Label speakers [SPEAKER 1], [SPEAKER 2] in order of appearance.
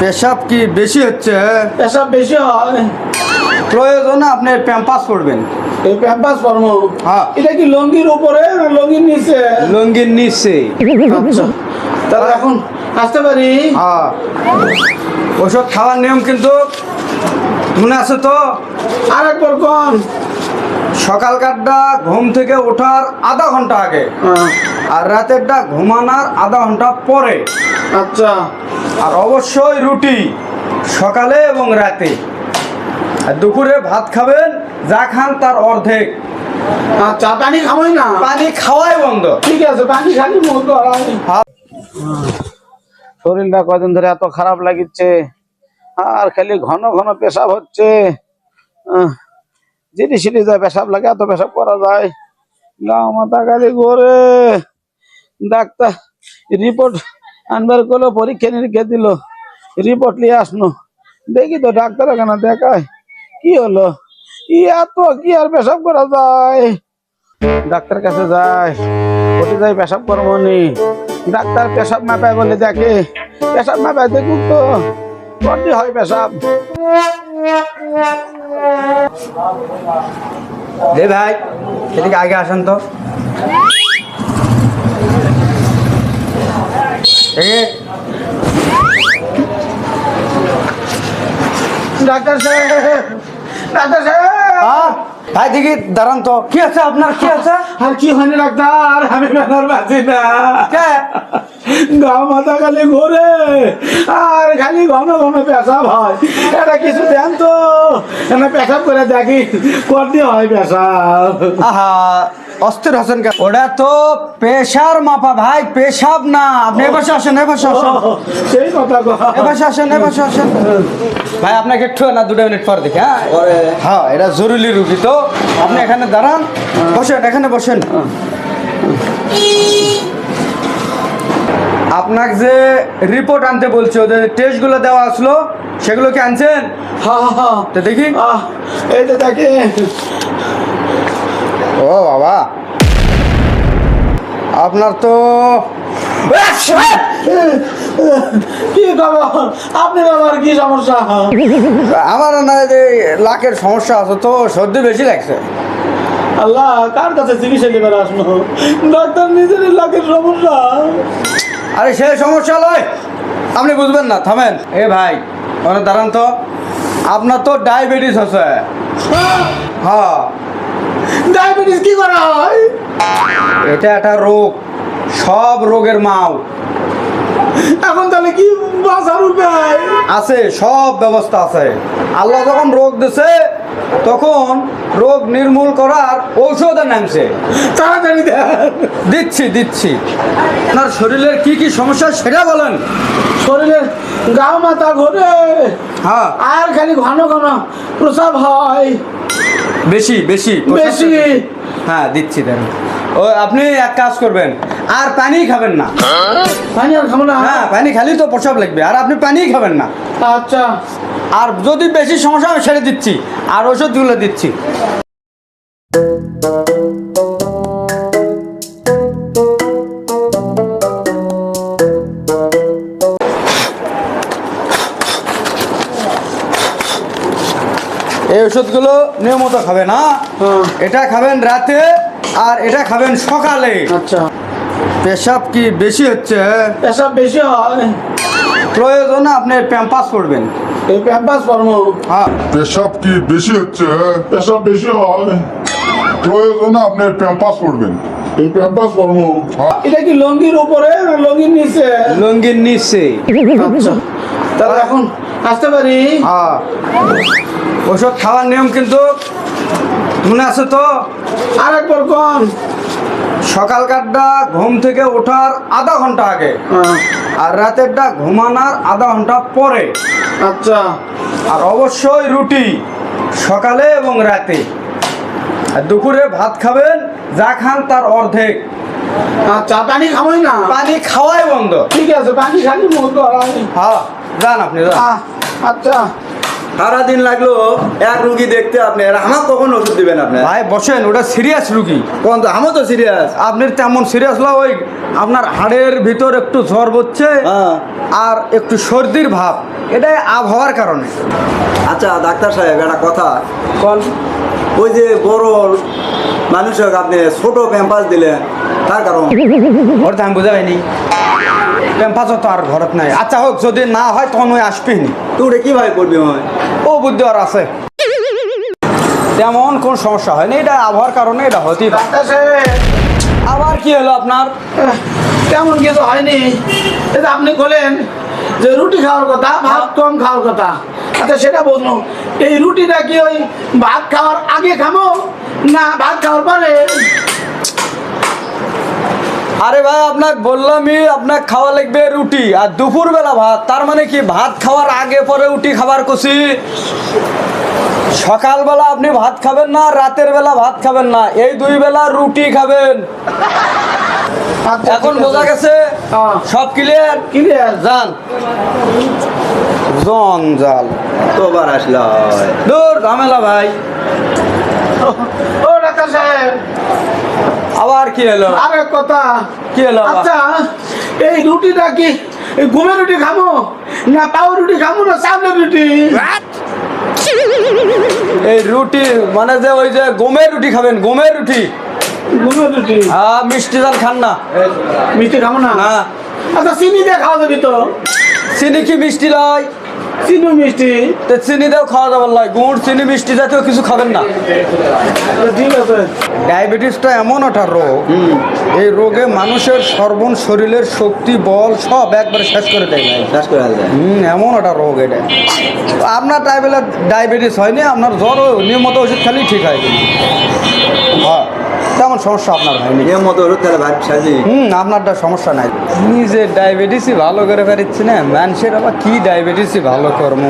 [SPEAKER 1] পেশাব কি বেশি হচ্ছে?
[SPEAKER 2] পেশাব বেশি হয়।
[SPEAKER 1] প্রয়োজন আপনি প্যাম্পাস করবেন
[SPEAKER 2] এই প্যাম্পাস কর্ম
[SPEAKER 1] হ্যাঁ।
[SPEAKER 2] এটা কি লঙ্গির উপরে না লঙ্গির নিচে?
[SPEAKER 1] লুঙ্গির নিচে।
[SPEAKER 2] আচ্ছা। তাহলে এখন আসতে পারি?
[SPEAKER 1] হ্যাঁ। ওষুধ খাওয়ার নিয়ম কিন্তু মনে আছে তো?
[SPEAKER 2] আর একবার কন
[SPEAKER 1] সকালকারটা ঘুম থেকে ওঠার আধা ঘণ্টা আগে
[SPEAKER 2] হ্যাঁ,
[SPEAKER 1] আর রাতেরটা ঘুমানোর আধা ঘণ্টা পরে।
[SPEAKER 2] আচ্ছা।
[SPEAKER 1] আর অবশ্যই রুটি সকালে এবং রাতে। আর দুপুরে ভাত খাবেন যা খান তার অর্ধেক।
[SPEAKER 2] আচ্ছা পানি খাবোই না?
[SPEAKER 1] পানি খাওয়াই বন্ধ।
[SPEAKER 2] ঠিক আছে পানি খালি গড়াই শরীরটা কদিন ধরে এত খারাপ লাগিচ্ছে আর খালি ঘন ঘন পেশাব হচ্ছে। যেটি সিটি যায় পেশাব লাগে এত পেশাব করা যায়। গাও মাথা খালি ঘোরে। ডাক্তার রিপোর্ট আনবার করল পরীক্ষা নিরীক্ষা দিল রিপোর্ট নিয়ে আসনো। দেখি তো ডাক্তার এখানে দেখায়, কি হলো? ই এত কি আর পেশাব করা যায়? ডাক্তার কাছে যায় ওটি যাই পেশাব করব নি। ডাক্তার পেশাব মাপায় বলে দেখে, পেশাব মাপায় দেখুক তো কটি হয় পেশাব।
[SPEAKER 1] রে ভাই, এদিকে আগে আসেন তো।
[SPEAKER 2] ডাক্তার সাহেব ডাক্তার সাহেব।
[SPEAKER 1] ভাই দেখি দাঁড়ান তো। কি আছে আপনার কি আছে?
[SPEAKER 2] আর কি হয়নি ডাক্তার? আমি বেনার বাজি না? গা মাথা খালি ঘোরে আর খালি ঘন ঘন পেশাব হয়। এটা কিছু দেন তো এনে পেশাব করে দেখি কটি হয় পেশাব।
[SPEAKER 1] আহা অস্থির হোসেন ওটা তো প্রেশার মাপা ভাই পেশাব না। আপনি এবার আসেন এবার আসেন।
[SPEAKER 2] সেই কথা।
[SPEAKER 1] এবার আসেন এবার আসেন। ভাই আপনাকে একটু না দুটো মিনিট পর দেখি হ্যাঁ? হ্যাঁ এটা জরুরি রুগী তো। আপনি এখানে দাঁড়ান বসেন এখানে বসেন। আপনাকে যে রিপোর্ট আনতে বলছি ওদের টেস্টগুলো দেওয়া আসলো সেগুলো কি আনছেন?
[SPEAKER 2] হা, হা।
[SPEAKER 1] তো দেখি।
[SPEAKER 2] এই তো দেখে
[SPEAKER 1] ও বাবা। আপনার তো
[SPEAKER 2] কি খবর? সমস্যা?
[SPEAKER 1] আমার না যে লাখের সমস্যা আছে তো সর্দি বেশি লাগছে।
[SPEAKER 2] আল্লাহ কার কাছে চিকিৎসা নেবার আসলো? ডাক্তার নিজের লাখের সমস্যা।
[SPEAKER 1] আরে সে সমস্যা নয় আপনি বুঝবেন না থামেন। এ ভাই ওখানে দাঁড়ান তো। আপনার তো ডায়াবেটিস আছে। হ্যাঁ।
[SPEAKER 2] ডায়াবেটিস কি করা হয়?
[SPEAKER 1] এটা একটা রোগ সব রোগের মাও।
[SPEAKER 2] এখন তাহলে কি বাঁচার উপায়?
[SPEAKER 1] আছে সব ব্যবস্থা আছে। আল্লাহ যখন রোগ দিছে তখন রোগ নির্মূল করার ঔষধ নামছে।
[SPEAKER 2] তাড়াতাড়ি
[SPEAKER 1] দিচ্ছি দিচ্ছি। আপনার শরীরের কি কি সমস্যা সেটা বলেন।
[SPEAKER 2] শরীরের গা মাথা ঘোরে।
[SPEAKER 1] হ্যাঁ।
[SPEAKER 2] আর খালি ঘন ঘন প্রসাব হয়।
[SPEAKER 1] বেশি বেশি
[SPEAKER 2] বেশি।
[SPEAKER 1] হ্যাঁ দিচ্ছি দেন। ও আপনি এক কাজ করবেন। আর পানি খাবেন না।
[SPEAKER 2] পানি আর খাব না?
[SPEAKER 1] হ্যাঁ পানি খালি তো প্রসাব লাগবে আর আপনি পানি খাবেন না।
[SPEAKER 2] আচ্ছা।
[SPEAKER 1] আর যদি বেশি সমস্যা আমি ছেড়ে দিচ্ছি আর ওষুধগুলো দিচ্ছি। এই ওষুধগুলো নিয়মিত খাবেন হ্যাঁ?
[SPEAKER 2] হ্যাঁ।
[SPEAKER 1] এটা খাবেন রাতে আর এটা খাবেন সকালে।
[SPEAKER 2] আচ্ছা।
[SPEAKER 1] পেশাব কি বেশি হচ্ছে?
[SPEAKER 2] পেশাব বেশি হয়।
[SPEAKER 1] প্রয়োজনে আপনি প্যাম্পাস করবেন।
[SPEAKER 2] এই প্যাম্পাস কর্ম
[SPEAKER 1] হ্যাঁ।
[SPEAKER 3] পেশাব কি বেশি হচ্ছে?
[SPEAKER 2] পেশাব বেশি হয়।
[SPEAKER 3] প্রয়োজনে আপনি প্যাম্পাস করবেন। এই প্যাম্পাস কর্ম
[SPEAKER 2] এটা কি লঙ্গির উপরে না লঙ্গির নিচে?
[SPEAKER 1] লুঙ্গির নিচে।
[SPEAKER 2] আচ্ছা। তাহলে এখন আসতে পারি?
[SPEAKER 1] হ্যাঁ। ওষুধ খাওয়ার নিয়ম কিন্তু মনে আছে তো?
[SPEAKER 2] আর একবার কন
[SPEAKER 1] সকালকারটা ঘুম থেকে ওঠার আধা ঘণ্টা আগে
[SPEAKER 2] হ্যাঁ,
[SPEAKER 1] আর রাতেরটা ঘুমানোর আধা ঘণ্টা পরে।
[SPEAKER 2] আচ্ছা।
[SPEAKER 1] আর অবশ্যই রুটি সকালে এবং রাতে। আর দুপুরে ভাত খাবেন যা খান তার অর্ধেক।
[SPEAKER 2] আচ্ছা পানি খাবোই না?
[SPEAKER 1] পানি খাওয়াই বন্ধ।
[SPEAKER 2] ঠিক আছে পানি খালি মুখ
[SPEAKER 1] হ্যাঁ যান আপনি
[SPEAKER 2] আচ্ছা।
[SPEAKER 4] সারাদিন লাগল এক রুগী দেখতে আপনি। আর আমার কখন ওষুধ দিবেন আপনি?
[SPEAKER 1] ভাই বসেন ওটা সিরিয়াস রুগী।
[SPEAKER 4] কোন তো আমার তো সিরিয়াস
[SPEAKER 1] আপনার তেমন সিরিয়াস না ওই আপনার হাড়ের ভিতর একটু জ্বর হচ্ছে
[SPEAKER 4] হ্যাঁ।
[SPEAKER 1] আর একটু সর্দির ভাব। এটাই আবহাওয়ার কারণে।
[SPEAKER 4] আচ্ছা ডাক্তার সাহেব একটা কথা।
[SPEAKER 1] কোন
[SPEAKER 4] ওই যে বড় মানুষক আপনি ছোট ক্যাম্পাস দিলেন। তার কারণ
[SPEAKER 1] ওর আমি বুঝা পাইনি। ক্যাম্পাস তো আর ঘরত নাই। আচ্ছা হোক যদি না হয় তখন ওই আসবিনি
[SPEAKER 4] তো ওটা কীভাবে করবি হয়
[SPEAKER 1] ও বুদ্ধি আর আছে। তেমন কোন সমস্যা হয়নি এটা আবহাওয়ার কারণে এটা হতেই পারে। আবার কি হলো আপনার?
[SPEAKER 2] তেমন কিছু হয়নি। এটা আপনি বলেন যে রুটি খাওয়ার কথা ভাত কম খাওয়ার কথা। আচ্ছা সেটা বলুন। এই রুটিটা কি ওই ভাত খাওয়ার আগে খাব না ভাত খাওয়ার পরে
[SPEAKER 1] আরে ভাই আপনাকে বললামই আপনাকে খাওয়া লাগবে রুটি। আর দুপুর বেলা ভাত তার মানে কি ভাত খাওয়ার আগে পরে রুটি খাবার কষি? সকালবেলা আপনি ভাত খাবেন না রাতের বেলা ভাত খাবেন না এই দুই বেলা রুটি খাবেন।
[SPEAKER 2] আচ্ছা,
[SPEAKER 1] এখন বোঝা গেছে?
[SPEAKER 2] হ্যাঁ।
[SPEAKER 1] সব ক্লিয়ার
[SPEAKER 2] ক্লিয়ার
[SPEAKER 1] যান জঞ্জাল।
[SPEAKER 4] তোবার আসলে
[SPEAKER 1] দূর ঝামেলা ভাই।
[SPEAKER 2] ও ডাক্তার সাহেব।
[SPEAKER 1] আবার কি হলো?
[SPEAKER 2] আর এক কথা।
[SPEAKER 1] কি হলো
[SPEAKER 2] আচ্ছা এই রুটিটা কি? এই ঘুমের রুটি খাব? না পাও রুটি খাব না চাউলের রুটি?
[SPEAKER 1] এই রুটি মানে যে ওই যে গমের রুটি খাবেন গমের রুটি?
[SPEAKER 2] ঘুমের রুটি?
[SPEAKER 1] হ্যাঁ মিষ্টি জাল খান না।
[SPEAKER 2] মিষ্টি খাব না?
[SPEAKER 1] না।
[SPEAKER 2] আচ্ছা চিনি দিয়ে খাওয়া যাবি তো?
[SPEAKER 1] চিনি কি মিষ্টি লয়?
[SPEAKER 2] চিনি মিষ্টি?
[SPEAKER 1] তো চিনি দিয়েও খাওয়া যাবে লয় গুড় চিনি মিষ্টি জাতীয় কিছু খাবেন না।
[SPEAKER 2] ঠিক আছে।
[SPEAKER 1] ডায়াবেটিসটা এমন একটা রোগ এই রোগে মানুষের সর্বন শরীরের শক্তি বল সব একবারে শেষ করে দেয়। ভাই
[SPEAKER 4] শেষ করে আসলে
[SPEAKER 1] হুম এমন একটা রোগ এটা। আপনার ডায়াবেলা ডায়াবেটিস হয়নি আপনার জ্বর নিয়মিত ওষুধ খালি ঠিক হ্যাঁ। তেমন সমস্যা আপনার হয়নি।
[SPEAKER 4] নিয়ম মতো ওষুধ তাহলে ভাই সাজি।
[SPEAKER 1] হুম আপনারটা সমস্যা নাই। নিজে ডায়াবেটিসই ভালো করে পারিচ্ছি না। মানুষের আবার কি ডায়াবেটিসই ভালো কর্ম